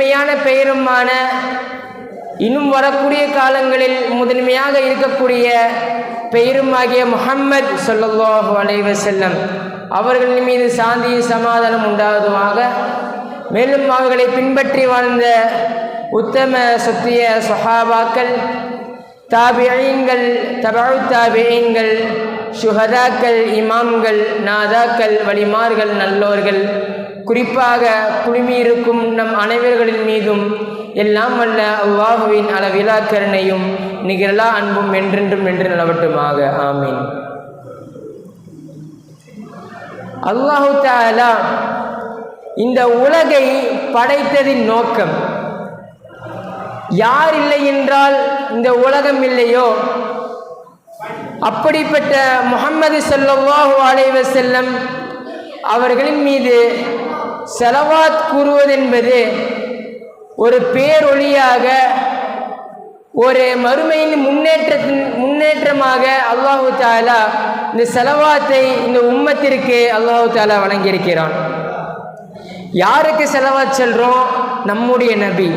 முதன்மையான பெயருமான இன்னும் வரக்கூடிய காலங்களில் முதன்மையாக இருக்கக்கூடிய பெயருமாகிய முகம்மது சொல்லல்லாஹு அலைவ செல்லம் அவர்களின் மீது சாந்தியும் சமாதானம் உண்டாவதுமாக மேலும் அவர்களை பின்பற்றி வாழ்ந்த உத்தம சத்திய சொஹாபாக்கள் தாபியங்கள் தபு தாபியீன்கள் சுஹதாக்கள் இமாம்கள் நாதாக்கள் வலிமார்கள் நல்லோர்கள் குறிப்பாக குழுமியிருக்கும் நம் அனைவர்களின் மீதும் எல்லாம் அல்ல அவ்வாஹுவின் அளவிலா கருணையும் நிகழா அன்பும் என்றென்றும் என்று நிலவட்டுமாக. ஆமீன். அல்லாஹு தாலா இந்த உலகை படைத்ததின் நோக்கம் யார் இல்லை என்றால் இந்த உலகம் இல்லையோ? அப்படிப்பட்ட முகம்மது ஸல்லல்லாஹு அலைஹி செல்லம் அவர்களின் மீது செலவாத் கூறுவதென்பது ஒரு பேரொழியாக ஒரு மறுமையின் முன்னேற்றத்தின் முன்னேற்றமாக அல்லாஹு தாலா இந்த செலவாத்தை இந்த உம்மத்திற்கு அல்லாஹு தாலா வழங்கியிருக்கிறான். யாருக்கு செலவாத் செல்கிறோம் நம்முடைய நபி.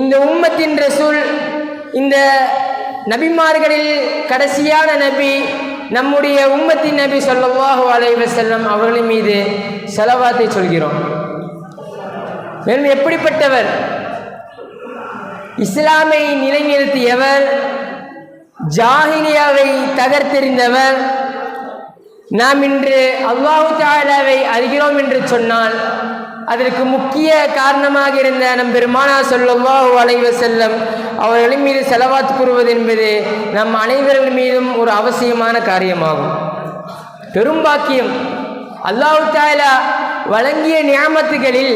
இந்த உம்மத்தின் ரசூல் இந்த நபிமார்களில் கடைசியான நபி நம்முடைய உம்மத்தின் நபி சொல்லவாஹு அலைவ செல்லம் அவர்களின் மீது செலவாத்தை சொல்கிறோம். மேலும் எப்படிப்பட்டவர்? இஸ்லாமை நிலைநிறுத்தியவர் ஜாகிலியாவை தகர்த்தெறிந்தவர் நாம் இன்று அல்லாஹு தாலாவை அறிகிறோம் என்று சொன்னால் அதற்கு முக்கிய காரணமாக இருந்த நம் பெருமானா சொல்லல்லாஹு அலைஹி செல்லம் அவர்களின் மீது செலவாத்து கூறுவது என்பது நம் அனைவர்கள் மீதும் ஒரு அவசியமான காரியமாகும். பெரும்பாக்கியம் அல்லாஹு தாலா வழங்கிய நியாமத்துகளில்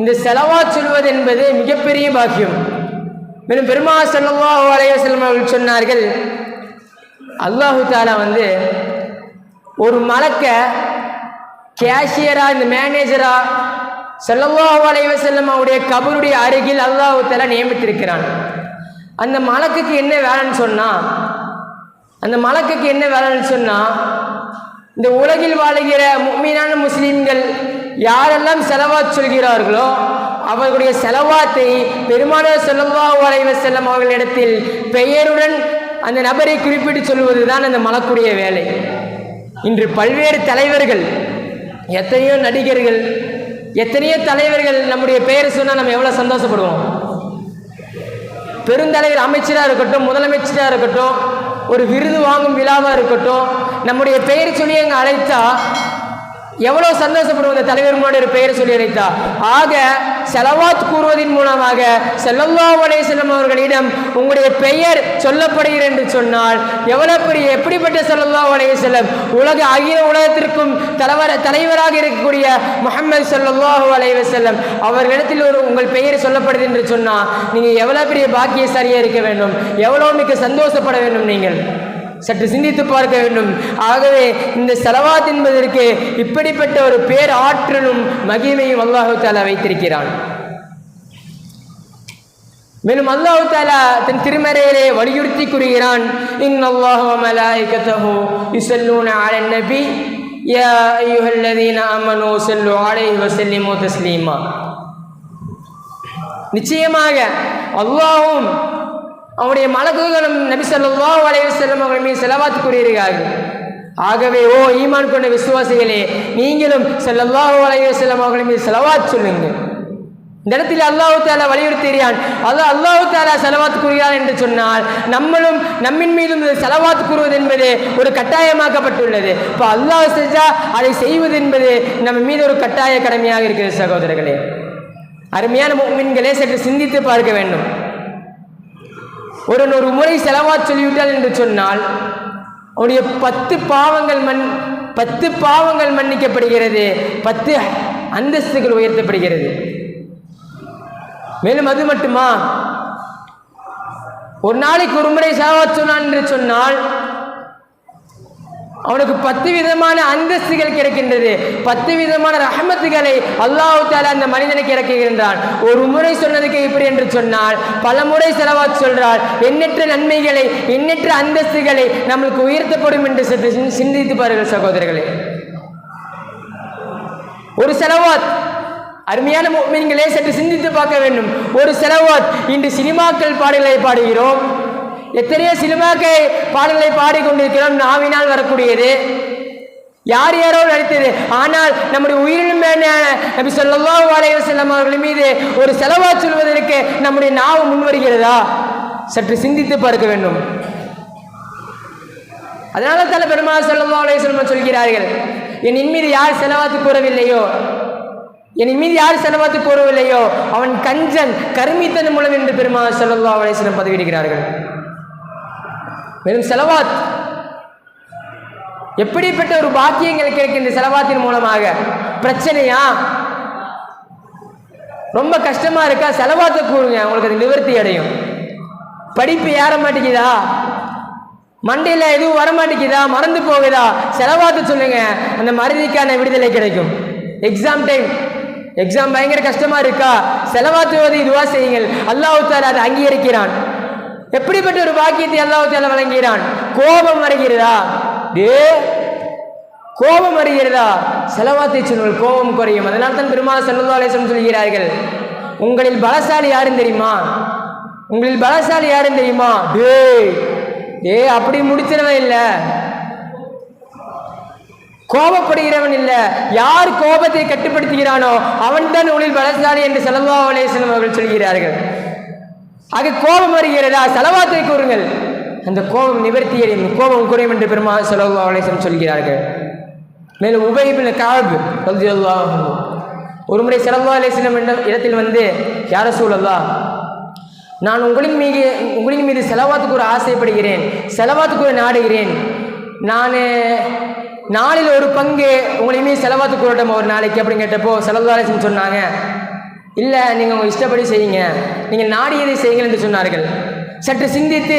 இந்த செலவா சொல்வது என்பது மிகப்பெரிய பாக்கியம். மேலும் பெருமா வளைவ அலைவசல்லம் அவர்கள் சொன்னார்கள் அல்லாஹு தாலா வந்து ஒரு மலக்க கேஷியரா இந்த மேனேஜரா செல்லல்லாஹு அலைவ செல்லம் அவருடைய கபருடைய அருகில் அல்லாஹு தாலா நியமித்திருக்கிறான். அந்த மலக்குக்கு என்ன வேலைன்னு சொன்னா அந்த மலக்குக்கு என்ன வேலைன்னு சொன்னா இந்த உலகில் வாழுகிற முக்மீனான முஸ்லீம்கள் யாரெல்லாம் செலவா சொல்கிறார்களோ அவர்களுடைய செலவாத்தை பெருமானார் ஸல்லல்லாஹு அலைஹி செல்லம் அவர்களிடத்தில் பெயருடன் அந்த நபரை குறிப்பிட்டு சொல்வது தான் அந்த மலக்குடைய வேலை. இன்று பல்வேறு தலைவர்கள் எத்தனையோ நடிகர்கள் எத்தனையோ தலைவர்கள் நம்முடைய பெயர் சொன்னால் நம்ம எவ்வளோ சந்தோஷப்படுவோம். பெருந்தலைவர் அமைச்சராக இருக்கட்டும் முதலமைச்சராக இருக்கட்டும் ஒரு விருது வாங்கும் விழாவாக இருக்கட்டும் நம்முடைய பெயர் சொல்லி அங்கே அழைத்தா எவ்வளோ சந்தோஷப்படுவது? இந்த ஒரு பெயரை சொல்லி அழைத்தா. ஆக செலவாத் கூறுவதன் மூலமாக செல்லல்லா செல்லும் அவர்களிடம் உங்களுடைய பெயர் சொல்லப்படுகிறது என்று சொன்னால் எவ்வளோ பெரிய எப்படிப்பட்ட செல்லல்லா செல்லம் உலக அகில உலகத்திற்கும் தலைவர தலைவராக இருக்கக்கூடிய முகமது சல்லாஹூ அலைவசல்லம் அவர்களிடத்தில் ஒரு உங்கள் பெயர் சொல்லப்படுது என்று சொன்னால் நீங்கள் எவ்வளோ பெரிய பாக்கியசாலியாக இருக்க வேண்டும்? எவ்வளோ மிக்க சந்தோஷப்பட வேண்டும் நீங்கள்? சற்று சிந்தித்து பார்க்க வேண்டும். ஆகவே இந்த செலவாத் என்பதற்கு இப்படிப்பட்ட ஒரு பேர் ஆற்றலும் மகிமையும் அல்லாஹு தாலா வைத்திருக்கிறான். மேலும் அல்லாஹு தாலா தன் திருமறையிலே வலியுறுத்தி கூறுகிறான் இன் அல்லாஹு மலாயிகத்தஹு யுஸல்லூன அலன் நபி யா அய்யுஹல்லதீன ஆமனூ ஸல்லு அலைஹி வஸல்லிமு தஸ்லீமா. நிச்சயமாக அல்லாஹும் அவனுடைய மலக்குகளும் நபி ஸல்லல்லாஹு வளைவு செல்லும் அவர்கள் மீது செலவாத்து கூறியிருக்கிறார்கள். ஆகவே ஓ ஈமான் கொண்ட விசுவாசிகளே நீங்களும் ஸல்லல்லாஹு வளைவு செல்லும் அவர்கள் மீது செலவாத் சொல்லுங்கள். இந்த இடத்தில் அல்லாஹு தாலா வலியுறுத்துகிறான். அல்லாஹ் அல்லாஹு தாலா செலவாத்து கூறுகிறான் என்று சொன்னால் நம்மளும் நம்மின் மீதும் செலவாத்து கூறுவது என்பது ஒரு கட்டாயமாக்கப்பட்டுள்ளது. இப்போ அல்லாஹ் செஞ்சா அதை செய்வது என்பது நம்ம மீது ஒரு கட்டாய கடமையாக இருக்கிறது சகோதரர்களே. அருமையான மீன்களே சற்று சிந்தித்து பார்க்க வேண்டும். ஒரு ஒரு முறை செலவா சொல்லிவிட்டால் என்று சொன்னால் அவனுடைய பத்து பாவங்கள் மண் பத்து பாவங்கள் மன்னிக்கப்படுகிறது பத்து அந்தஸ்துகள் உயர்த்தப்படுகிறது. மேலும் அது மட்டுமா? ஒரு நாளைக்கு ஒரு முறை செலவா சொன்னான் என்று சொன்னால் அவனுக்கு பத்து விதமான அந்தஸ்துகள் கிடைக்கின்றது. பத்து விதமான ரஹமத்துகளை அல்லாஹு தாலா அந்த மனிதனுக்கு இறக்குகின்றான். ஒரு முறை சொன்னதுக்கு இப்படி என்று சொன்னால் பல முறை செலவா சொல்றால் எண்ணற்ற நன்மைகளை எண்ணற்ற அந்தஸ்துகளை நம்மளுக்கு உயர்த்தப்படும் என்று சற்று சிந்தித்து பாருங்கள் சகோதரர்களே. ஒரு செலவாத் அருமையான மீன்களே சற்று சிந்தித்து பார்க்க வேண்டும். ஒரு செலவாத் இன்று சினிமாக்கள் பாடல்களை பாடுகிறோம். எத்தனையோ சினிமாக்கை பாடல்களை பாடிக்கொண்டிருக்கிறோம். நாவினால் வரக்கூடியது. யார் யாரோ நடித்தது. ஆனால் நம்முடைய உயிரினும் மேலான நபி சொல்லவா வாழைய செல்லம் அவர்கள் மீது ஒரு செலவா சொல்வதற்கு நம்முடைய நாவு முன்வருகிறதா சற்று சிந்தித்து பார்க்க வேண்டும். அதனால தலை பெருமாள் சொல்லவா வாழைய செல்லம் சொல்கிறார்கள் என் மீது யார் செலவாத்து கூறவில்லையோ என் மீது யார் செலவாத்து கூறவில்லையோ அவன் கஞ்சன் கருமித்தன் மூலம் என்று பெருமாள் ஸல்லல்லாஹு வாழைய செல்லம் பதிவிடுகிறார்கள். மேலும் செலவாத். எப்படிப்பட்ட ஒரு பாக்கியங்கள் கிடைக்கின்ற செலவாத்தின் மூலமாக? பிரச்சனையா? ரொம்ப கஷ்டமா இருக்கா? செலவாத்த கூறுங்க உங்களுக்கு அது நிவர்த்தி அடையும். படிப்பு ஏற மாட்டேங்குதா? மண்டையில் எதுவும் வர மாட்டேங்குதா? மறந்து போகுதா? செலவாத்து சொல்லுங்க அந்த மறதிக்கான விடுதலை கிடைக்கும். எக்ஸாம் டைம் எக்ஸாம் பயங்கர கஷ்டமா இருக்கா? செலவாத்துவது இதுவா செய்யுங்கள். அல்லாஹு அதை அங்கீகரிக்கிறான். எப்படிப்பட்ட ஒரு பாக்கியத்தை அல்லாஹ் தாலா வழங்குகிறான்? கோபம் வருகிறதா? டே கோபம் வருகிறதா? செலவாத்தை சொல்லுங்கள் கோபம் குறையும். அதனால் தான் பெருமாள் செல்லல்லா அலேசம் சொல்கிறார்கள் உங்களில் பலசாலி யாருன்னு தெரியுமா? உங்களில் பலசாலி யாருன்னு தெரியுமா? டே டே அப்படி முடிச்சிடவே இல்லை. கோபப்படுகிறவன் இல்லை. யார் கோபத்தை கட்டுப்படுத்துகிறானோ அவன் தான் உங்களில் பலசாலி என்று செலவா அலேசன் அவர்கள் சொல்கிறார்கள். ஆக கோபம் வருகிறதா? செலவாத்தை கூறுங்கள். அந்த கோபம் நிவர்த்தி அடையும் கோபம் குறையும் என்று பெருமா செலவு அலேசன் சொல்கிறார்கள். மேலும் உபயபின் காப் ஒரு முறை செலவா அலேசனம் என்ற இடத்தில் வந்து யார சூழல்லா நான் உங்களின் மீது உங்களின் மீது செலவாத்துக்கு ஒரு ஆசைப்படுகிறேன். செலவாத்துக்கு ஒரு நாடுகிறேன். நான் நாளில் ஒரு பங்கு உங்களையுமே மீது செலவாத்து கூறட்டும் ஒரு நாளைக்கு அப்படின்னு கேட்டப்போ செலவாலேசன் சொன்னாங்க. இல்லை நீங்கள் உங்கள் இஷ்டப்படி செய்யுங்க. நீங்கள் நாடியதை செய்யுங்கள் என்று சொன்னார்கள். சற்று சிந்தித்து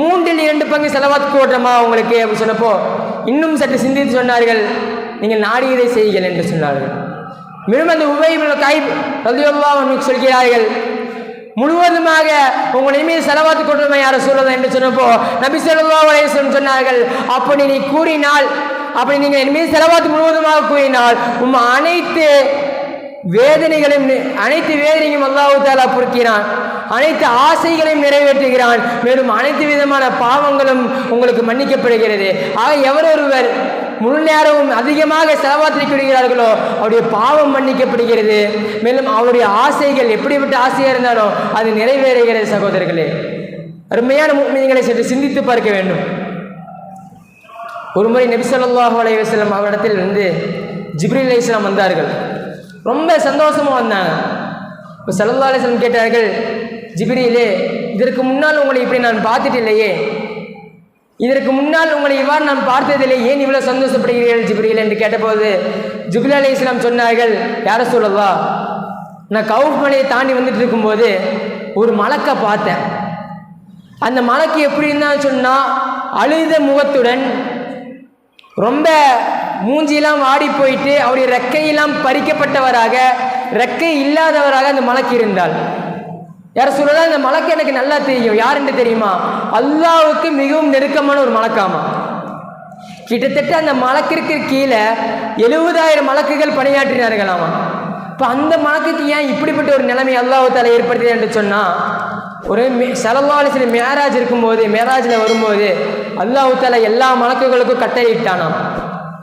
மூன்றில் இரண்டு பங்கு செலவாத்து போடுறமா உங்களுக்கு? அப்படின்னு சொன்னப்போ இன்னும் சற்று சிந்தித்து சொன்னார்கள். நீங்கள் நாடியதை செய்யுங்கள் என்று சொன்னார்கள். மேலும் அந்த கை காய் ரதியுல்லா சொல்கிறார்கள் முழுவதுமாக உங்களை மீது செலவாத்து கொண்டுமை யாரை சொல்றதா என்று சொன்னப்போ நபி சொல்லா அலேஸ்வரம் சொன்னார்கள் அப்படி நீ கூறினால் அப்படி நீங்கள் என் மீது செலவாத்து முழுவதுமாக கூறினால் உம் அனைத்து வேதனைகளையும் அனைத்து வேதனையும் அல்லாஹு தாலா பொறுக்கிறான். அனைத்து ஆசைகளையும் நிறைவேற்றுகிறான். மேலும் அனைத்து விதமான பாவங்களும் உங்களுக்கு மன்னிக்கப்படுகிறது. ஆக எவரொருவர் முழு நேரமும் அதிகமாக செலவாத்திரிக்கிறார்களோ அவருடைய பாவம் மன்னிக்கப்படுகிறது. மேலும் அவருடைய ஆசைகள் எப்படிப்பட்ட ஆசையாக இருந்தாலும் அது நிறைவேறுகிறது சகோதரர்களே. அருமையான மீன்களை சற்று சிந்தித்து பார்க்க வேண்டும். ஒருமுறை நபிசல்லாஹு அலைவாஸ்லம் அவரிடத்தில் வந்து ஜிப்ரில் இஸ்லாம் வந்தார்கள். ரொம்ப சந்தோஷமாக வந்தாங்க. இப்போ ஸல்லல்லாஹு அலைஹி கேட்டார்கள் ஜிபிரியிலே இதற்கு முன்னால் உங்களை இப்படி நான் பார்த்துட்டு இல்லையே இதற்கு முன்னால் உங்களை இவ்வாறு நான் பார்த்ததில்லை. ஏன் இவ்வளோ சந்தோஷப்படுகிறீர்கள் ஜிப்ரீல்? என்று கேட்டபோது ஜிப்ரீல் அலி இஸ்லாம் சொன்னார்கள் யார சொல்லவா நான் கவுஃப் மலையை தாண்டி வந்துட்டு இருக்கும்போது ஒரு மலக்கை பார்த்தேன். அந்த மலக்கு எப்படி இருந்தான்னு சொன்னால் அழுத முகத்துடன் ரொம்ப மூஞ்சியெல்லாம் வாடி போயிட்டு அவருடைய ரெக்கையெல்லாம் பறிக்கப்பட்டவராக ரெக்கை இல்லாதவராக அந்த மலக்கு இருந்தாள். யார் சொல்றதா? இந்த மலக்கு எனக்கு நல்லா தெரியும். யாருன்னு தெரியுமா? அல்லாவுக்கு மிகவும் நெருக்கமான ஒரு மலக்காமா? கிட்டத்தட்ட அந்த மலக்கிற்கு கீழே எழுபதாயிரம் மலக்குகள் பணியாற்றினார்களாமா? இப்போ அந்த மலக்குக்கு ஏன் இப்படிப்பட்ட ஒரு நிலைமை அல்லாஹால ஏற்படுத்தியது என்று சொன்னால் ஒரு செலவாலிசில் மேராஜ் இருக்கும்போது மேராஜில் வரும்போது அல்லாஹு எல்லா மலக்குகளுக்கும் கட்டளையிட்டானாம்.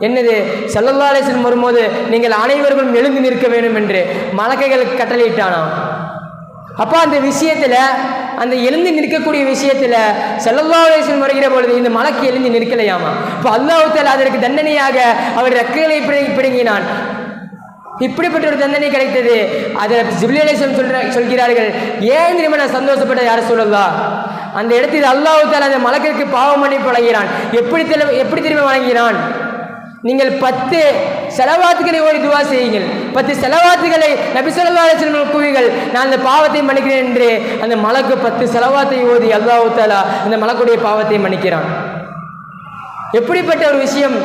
என்னது? செல்லல்லாலேசன் வரும்போது நீங்கள் அனைவர்களும் எழுந்து நிற்க வேண்டும் என்று மலக்கைகளுக்கு கட்டளையிட்டானாம் அப்போ அந்த விஷயத்தில் அந்த எழுந்து நிற்கக்கூடிய விஷயத்தில் செல்லல்லாலேசன் வருகிற பொழுது இந்த மலக்கு எழுந்து நிற்கலையாமா? இப்போ அல்லாஹால அதற்கு தண்டனையாக அவர் ரெக்கைகளை பிடுங்கி பிடுங்கினான். இப்படிப்பட்ட ஒரு தண்டனை கிடைத்தது. அதை ஜிபிலேசன் சொல்ற சொல்கிறார்கள். ஏன் திரும்ப நான் சந்தோஷப்பட்ட யார சொல்லலா அந்த இடத்தில் அல்லாவுத்தால் அந்த மலக்கிற்கு பாவம் பண்ணி வழங்கினான். எப்படி எப்படி திரும்ப வழங்கினான்? நீங்கள் பத்து செலவாத்துகளை ஓடி துவா செய்யுங்கள். பத்து செலவாத்துகளை நபி சொல்லா அலைஹி வஸல்லம் கூறுகள் நான் அந்த பாவத்தை மன்னிக்கிறேன் என்று அந்த மலக்கு பத்து செலவாத்தை ஓதி அல்லாஹு தாலா அந்த மலக்குடைய பாவத்தை மன்னிக்கிறான். எப்படிப்பட்ட ஒரு விஷயம்?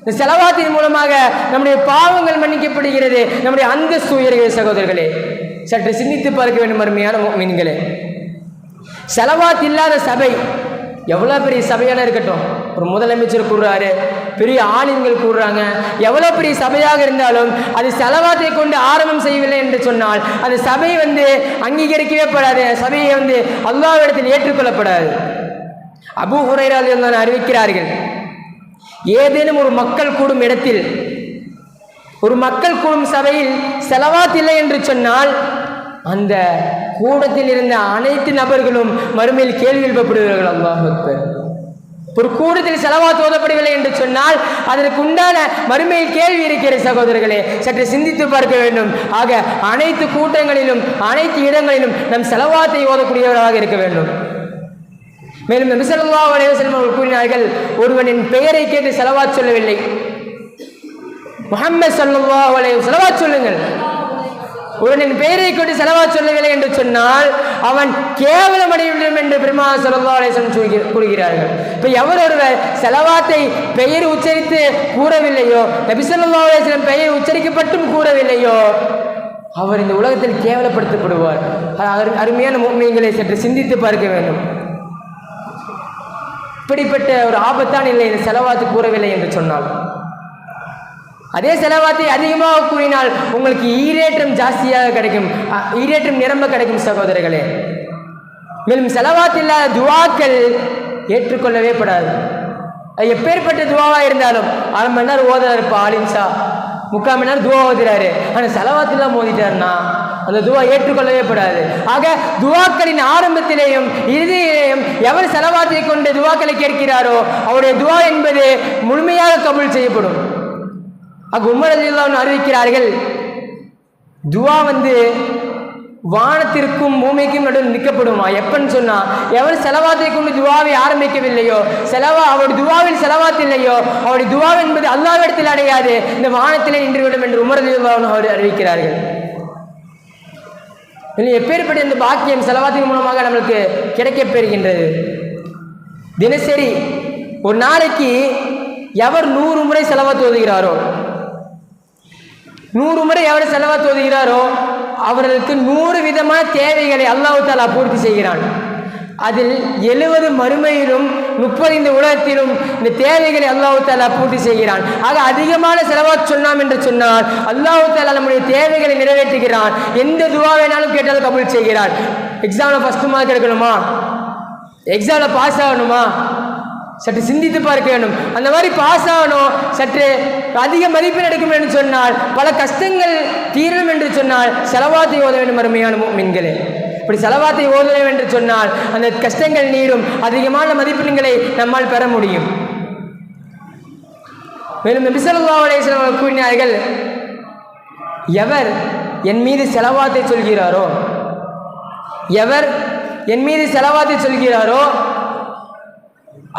இந்த செலவாத்தின் மூலமாக நம்முடைய பாவங்கள் மன்னிக்கப்படுகிறது. நம்முடைய அந்தஸ்து உயர்கிறது சகோதரர்களே. சற்று சிந்தித்து பார்க்க வேண்டும் அருமையான மீன்களே செலவாத் இல்லாத சபை எவ்வளோ பெரிய சபையான இருக்கட்டும். ஒரு முதலமைச்சர் கூறுறாரு பெரிய ஆலிம்கள் கூறுறாங்க. எவ்வளோ பெரிய சபையாக இருந்தாலும் அது செலவாத்தை கொண்டு ஆரம்பம் செய்யவில்லை என்று சொன்னால் அது சபை வந்து அங்கீகரிக்கவே படாது. சபையை வந்து அல்லாவிடத்தில் ஏற்றுக்கொள்ளப்படாது. அபு ஹுரைரால் அறிவிக்கிறார்கள் ஏதேனும் ஒரு மக்கள் கூடும் இடத்தில் ஒரு மக்கள் கூடும் சபையில் செலவாத் இல்லை என்று சொன்னால் அந்த கூடத்தில் இருந்த அனைத்து நபர்களும் மறுமையில் கேள்வி எழுப்பப்படுவார்கள். அல்லாஹ் அக்பர். ஒரு கூடத்தில் செலவா ஓதப்படவில்லை என்று சொன்னால் அதற்கு உண்டான மறுமையில் கேள்வி இருக்கிற சகோதரர்களே. சற்று சிந்தித்து பார்க்க வேண்டும். ஆக அனைத்து கூட்டங்களிலும் அனைத்து இடங்களிலும் நம் செலவாத்தை ஓதக்கூடியவர்களாக இருக்க வேண்டும். மேலும் நபி ஸல்லல்லாஹு அவர்கள் கூறினார்கள் ஒருவனின் பெயரை கேட்டு செலவாத் சொல்லவில்லை. முஹம்மது ஸல்லல்லாஹு அலைஹி செலவாத் சொல்லுங்கள். ஒருவனின் பெயரை கொண்டு செலவா சொல்லவில்லை என்று சொன்னால் அவன் கேவலம் அடைய என்று பெருமா ஸல்லல்லாஹு கூறுகிறார்கள். இப்போ எவர் ஒருவர் செலவாத்தை பெயர் உச்சரித்து கூறவில்லையோ நபிசல்லாசன் பெயர் உச்சரிக்கப்பட்டும் கூறவில்லையோ அவர் இந்த உலகத்தில் கேவலப்படுத்தப்படுவார். அருமையான முன்மைகளை சற்று சிந்தித்து பார்க்க வேண்டும். இப்படிப்பட்ட ஒரு ஆபத்தான இல்லை இந்த செலவாத்து கூறவில்லை என்று சொன்னால் அதே செலவாத்தை அதிகமாக கூறினால் உங்களுக்கு ஈரேற்றம் ஜாஸ்தியாக கிடைக்கும். ஈரேற்றம் நிரம்ப கிடைக்கும் சகோதரர்களே. மேலும் செலவாத்து இல்லாத துவாக்கள் ஏற்றுக்கொள்ளவே படாது. அது எப்பேற்பட்ட துவாவாக இருந்தாலும் அரை மணி நேரம் ஓதுறாரு இப்போ ஆலிம்சா முக்கால் மணி நேரம் துவா ஓதுறாரு. ஆனால் செலவாத்துலாம் மோதிட்டாருன்னா அந்த துவா ஏற்றுக்கொள்ளவே படாது. ஆக துவாக்களின் ஆரம்பத்திலேயும் இறுதியிலேயும் எவர் செலவாத்தை கொண்டு துவாக்களை கேட்கிறாரோ அவருடைய துவா என்பது முழுமையாக கபூல் செய்யப்படும். அங்கு உமர் அலில்லான்னு அறிவிக்கிறார்கள் துவா வந்து வானத்திற்கும் பூமிக்கும் நடுவில் நிற்கப்படுமா? எப்பன்னு சொன்னா எவர் செலவாத்தை கொண்டு துவாவை ஆரம்பிக்கவில்லையோ செலவா அவருடைய துவாவில் செலவாத்து இல்லையோ அவருடைய துவா என்பது அல்லாவிடத்தில் அடையாது இந்த வானத்திலே நின்றுவிடும் என்று உமர் அவர் அறிவிக்கிறார்கள். இனி எப்பேற்பட்ட இந்த பாக்கியம் செலவாத்தின் மூலமாக நம்மளுக்கு கிடைக்கப்பெறுகின்றது? தினசரி ஒரு நாளைக்கு எவர் நூறு முறை செலவாத்து ஓதுகிறாரோ? நூறு முறை எவர் செலவாக தோதுகிறாரோ அவர்களுக்கு நூறு விதமான தேவைகளை அல்லாஹு தாலா பூர்த்தி செய்கிறான். அதில் எழுபது மறுமையிலும் முப்பது இந்த உலகத்திலும் இந்த தேவைகளை அல்லாஹு தாலா பூர்த்தி செய்கிறான். ஆக அதிகமான செலவாக சொன்னாம் என்று சொன்னால் அல்லாஹு தாலா நம்முடைய தேவைகளை நிறைவேற்றுகிறான். எந்த துவா வேணாலும் கேட்டாலும் கபூல் செய்கிறான். எக்ஸாமில் ஃபஸ்ட்டு மார்க் எடுக்கணுமா? எக்ஸாமில் பாஸ் ஆகணுமா? சற்று சிந்தித்து பார்க்க வேண்டும். அந்த மாதிரி பாஸ் ஆகணும் சற்று அதிக மதிப்பெண் எடுக்கும் என்று சொன்னால் பல கஷ்டங்கள் தீரணும் என்று சொன்னால் செலவாத்தை ஓத வேண்டும் அருமையான மீன்களே இப்படி செலவாத்தை ஓத வேண்டும் என்று சொன்னால் அந்த கஷ்டங்கள் நீரும் அதிகமான மதிப்பெண்களை நம்மால் பெற முடியும். மேலும் நபிசல்லா அலையம் கூறினார்கள் எவர் என் மீது செலவாத்தை சொல்கிறாரோ? எவர் என் மீது செலவாத்தை சொல்கிறாரோ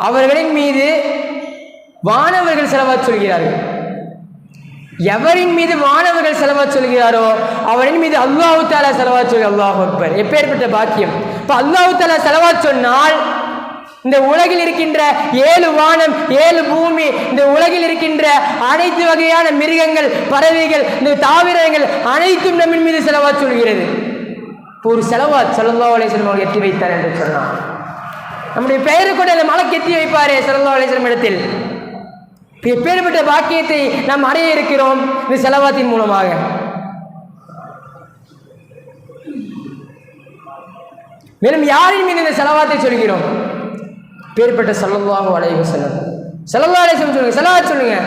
அவர்களின் மீது வானவர்கள் செலவா சொல்கிறார்கள். எவரின் மீது வானவர்கள் செலவா சொல்கிறாரோ அவரின் மீது அல்லாஹு தாலா செலவா சொல்லி அல்லாஹ் அக்பர். எப்பேற்பட்ட பாக்கியம். இப்போ அல்லாஹு தாலா செலவா சொன்னால் இந்த உலகில் இருக்கின்ற ஏழு வானம் ஏழு பூமி இந்த உலகில் இருக்கின்ற அனைத்து வகையான மிருகங்கள் பறவைகள் இந்த தாவரங்கள் அனைத்தும் நம்மின் மீது செலவா சொல்கிறது. ஒரு செலவா சல்லா அலிஸ்லம் எட்டி வைத்தார் என்று சொன்னார் நம்முடைய பெயரை கூட அந்த மலை கெத்தி வைப்பாரே சிறந்த அலிஸ்லம் இடத்தில். எப்பேற்பட்ட பாக்கியத்தை நாம் அடைய இருக்கிறோம்? இந்த செலவாத்தின் மூலமாக. மேலும் யாரின் மீது இந்த செலவாத்தை சொல்கிறோம்? பேர்பட்ட சல்லல்லாஹு வளைவு வஸல்லம். செலவா அலைஹி சொல்லுங்க. செலவா சொல்லுங்க.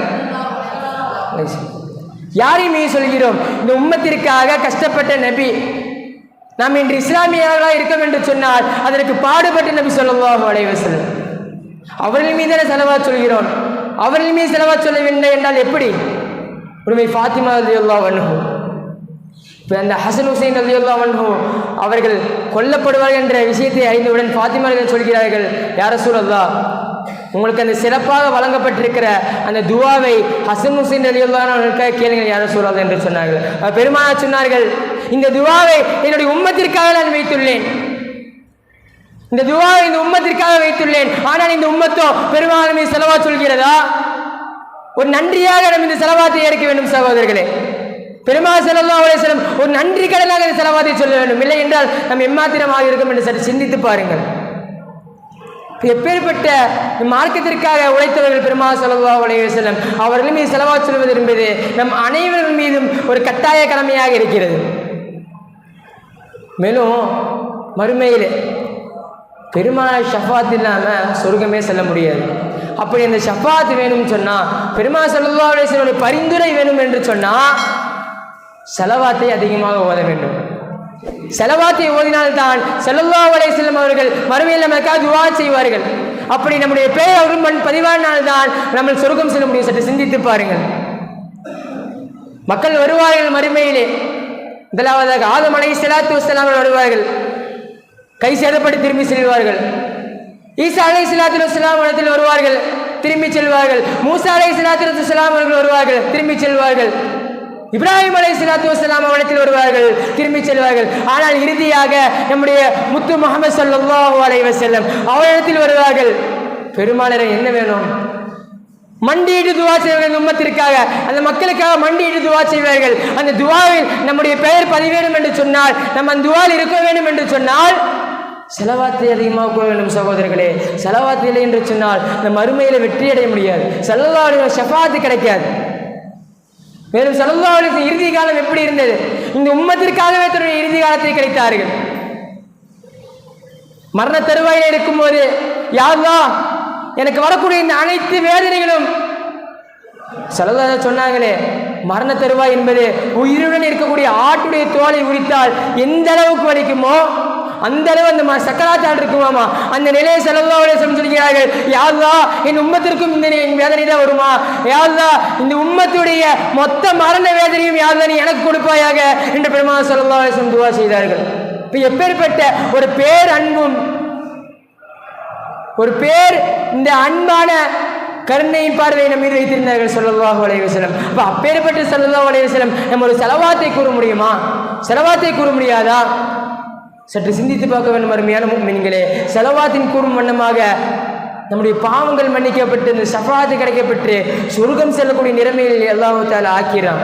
யாரையும் மீது சொல்கிறோம்? இந்த உம்மத்திற்காக கஷ்டப்பட்ட நபி நாம் இன்று இஸ்லாமியர்களாக இருக்கோம் என்று சொன்னால் அதற்கு பாடுபட்டு நபி ஸல்லல்லாஹு அலைஹி அவர்கள் மீது செலவா சொல்கிறோம். அவர்கள் மீது செலவா சொல்லவில்லை என்றால் எப்படி? உண்மை ஃபாத்திமா ரலியல்லாஹு அன்ஹு. இப்போ அந்த ஹசன் ஹுசைன் ரலியல்லாஹு அன்ஹு அவர்கள் கொல்லப்படுவார்கள் என்ற விஷயத்தை அறிந்தவுடன் ஃபாத்திமா சொல்கிறார்கள் யார சூழல்லா உங்களுக்கு அந்த சிறப்பாக வழங்கப்பட்டிருக்கிற அந்த துவாவை ஹசன் ஹுசைன் ரலியல்லாஹு அவர்களுக்காக கேளுங்கள் யார சூழல் என்று சொன்னார்கள். அப்ப சொன்னார்கள் இந்த துவாவை என்னுடைய உம்மத்திற்காக நான் வைத்துள்ளேன். இந்த துவாவை இந்த உம்மத்திற்காக வைத்துள்ளேன். ஆனால் இந்த உம்மத்தோ பெருமாள் செலவா சொல்கிறதா? ஒரு நன்றியாக நம்ம இந்த செலவாத்தை ஏற்க வேண்டும் சகோதரர்களே. பெருமாள் செலவா செலவு ஒரு நன்றி கடனாக இந்த செலவாத்தை சொல்ல வேண்டும். இல்லை என்றால் நம் எம்மாத்திரமாக இருக்கும் என்று சற்று சிந்தித்து பாருங்கள். எப்பேற்பட்ட மார்க்கத்திற்காக உழைத்தவர்கள் பெருமா செலவா உலக செல்லும் அவர்கள் மீது செலவா சொல்வது என்பது நம் அனைவர்கள் மீதும் ஒரு கட்டாய கடமையாக இருக்கிறது. மேலும் மறுமையில் பெருமாள் ஷஃபாத் இல்லாமல் சொர்க்கமே செல்ல முடியாது. அப்படி அந்த ஷஃபாத் வேணும்னு சொன்னால் பெருமாள் சல்லா அலிஸ்வனுடைய பரிந்துரை வேணும் என்று சொன்னால் செலவாத்தை அதிகமாக ஓத வேண்டும். செலவாத்தை ஓதினால்தான் செல்லல்லா அலையம் அவர்கள் மறுமையில் நமக்காக துவா செய்வார்கள். அப்படி நம்முடைய பெயர் அவரும் மண் பதிவானால்தான் நம்ம சொர்க்கம் செல்ல முடியும் சற்று சிந்தித்து பாருங்கள். மக்கள் வருவார்கள் மறுமையிலே. முதலாவதாக ஆதம் அலை சலாத்து வருவார்கள். கை சேதப்பட்டு திரும்பி செல்வார்கள். ஈசா அலை சலாத்து வசலாம் இடத்தில் வருவார்கள். திரும்பி செல்வார்கள். மூசா அலை சலாத்து வசலாம் அவர்கள் வருவார்கள். திரும்பி செல்வார்கள். இப்ராஹிம் அலை சலாத்து வசலாம் அவனத்தில் வருவார்கள். திரும்பி செல்வார்கள். ஆனால் இறுதியாக நம்முடைய முத்து முகமது சல்லாஹூ அலை வசல்லம் அவனிடத்தில் வருவார்கள். பெருமாளரை என்ன வேணும்? மண்டியிட்டு துவா செய்வார்கள் உம்மத்திற்காக. அந்த மக்களுக்காக மண்டியிட்டு துவா செய்வார்கள். அந்த துவாவில் நம்முடைய பெயர் பதிவேணும் என்று சொன்னால் நம்ம அந்த துவால் இருக்க வேண்டும் என்று சொன்னால் செலவாத்தை அதிகமாக கூற வேண்டும் சகோதரர்களே. செலவாத்து இல்லை என்று சொன்னால் இந்த மறுமையில் வெற்றி அடைய முடியாது. செலவாடு ஷஃபாத்து கிடைக்காது. மேலும் செலவாளுக்கு இறுதி காலம் எப்படி இருந்தது? இந்த உம்மத்திற்காகவே தன்னுடைய இறுதி காலத்தை கிடைத்தார்கள். மரண தருவாயில் இருக்கும்போது யார்தான் எனக்கு வரக்கூடிய இந்த அனைத்து வேதனைகளும் செலவாத சொன்னாங்களே மரண தருவாய் என்பது உயிருடன் இருக்கக்கூடிய ஆட்டுடைய தோலை உரித்தால் எந்த அளவுக்கு வலிக்குமோ அந்த அளவு அந்த சக்கராச்சாரம் இருக்குமாமா? அந்த நிலையை செலவாவுடைய சொல்கிறார்கள் யாருதா என் உம்மத்திற்கும் இந்த வேதனை தான் வருமா? யாருதா இந்த உம்மத்துடைய மொத்த மரண வேதனையும் யாருதான் நீ எனக்கு கொடுப்பாயாக என்று பெருமா செலவாவுடைய துவா செய்தார்கள். இப்போ எப்பேற்பட்ட ஒரு பேர் அன்பும் ஒரு பேர் இந்த அன்பான கருணையின் பார்வையை நம் மீது வைத்திருந்தார்கள் சொல்லல்லாஹு அலைஹி வஸல்லம். அப்போ அப்பேற்பட்ட சொல்லல்லாஹு அலைஹி நம்ம ஒரு செலவாத்தை கூற முடியுமா? செலவாத்தை கூற முடியாதா? சற்று சிந்தித்து பார்க்க வேண்டும் அருமையான மீன்களே செலவாத்தின் கூறும் வண்ணமாக நம்முடைய பாவங்கள் மன்னிக்கப்பட்டு இந்த சஃபாத்து கிடைக்கப்பட்டு சொர்க்கம் செல்லக்கூடிய நிலைமையில் எல்லாத்தால் தாலா ஆக்கிறான்.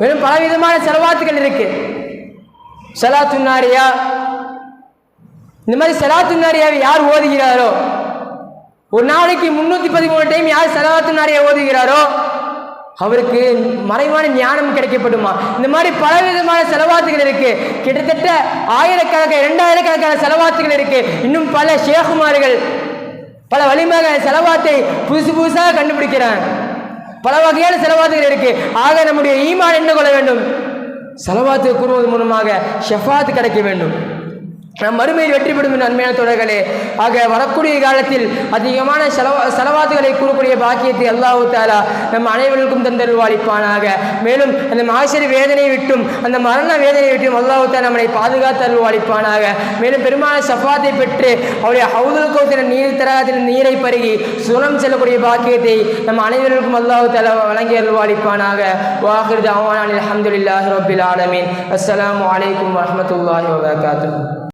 வெறும் பலவிதமான செலவாத்துகள் இருக்கு. சலாத்துன்னாரியா இந்த மாதிரி செலாத்து நாரியாவை யார் ஓதுகிறாரோ? ஒரு நாளைக்கு முன்னூற்றி பதிமூணு டைம் யார் சலாத்து நாரியை ஓதுகிறாரோ அவருக்கு மறைவான ஞானம் கிடைக்கப்படுமா? இந்த மாதிரி பலவிதமான செலவாத்துகள் இருக்கு. கிட்டத்தட்ட ஆயிரக்கணக்கான இரண்டாயிரக்கணக்கான செலவாத்துகள் இருக்கு. இன்னும் பல ஷேகுமார்கள் பல வழிமாக செலவாத்தை புதுசு புதுசாக கண்டுபிடிக்கிறாங்க. பல வகையான செலவாத்துகள் இருக்கு. ஆக நம்முடைய ஈமான் என்ன கொள்ள வேண்டும்? செலவாத்து கூறுவது மூலமாக ஷெஃபாத்து கிடைக்க வேண்டும். நம் மறுமையில் வெற்றி பெறும் நன்மையான தொடர்களே ஆக வரக்கூடிய காலத்தில் அதிகமான செலவா செலவாத்துகளை கூறக்கூடிய பாக்கியத்தை அல்லாஹு தாலா நம் அனைவருக்கும் தந்தருவாளிப்பானாக மேலும் அந்த மாசரி வேதனையை விட்டும் அந்த மரண வேதனையை விட்டும் அல்லாஹு தாலா நம்மளை பாதுகாத்து அருள்வாளிப்பானாக. மேலும் பெருமான சஃபாத்தை பெற்று அவருடைய ஹவுதுல் கௌத்திர நீர் தராகத்தில் நீரை பருகி சுரம் செல்லக்கூடிய பாக்கியத்தை நம் அனைவருக்கும் அல்லாஹு தாலா வழங்கி அருள்வாளிப்பானாக. வாஹிர் தாவானில் அஹமதுல்லாஹி ரபில் ஆலமீன். அஸ்லாம் வலைக்கம் வரமத்துல்லாஹி வபர்காத்து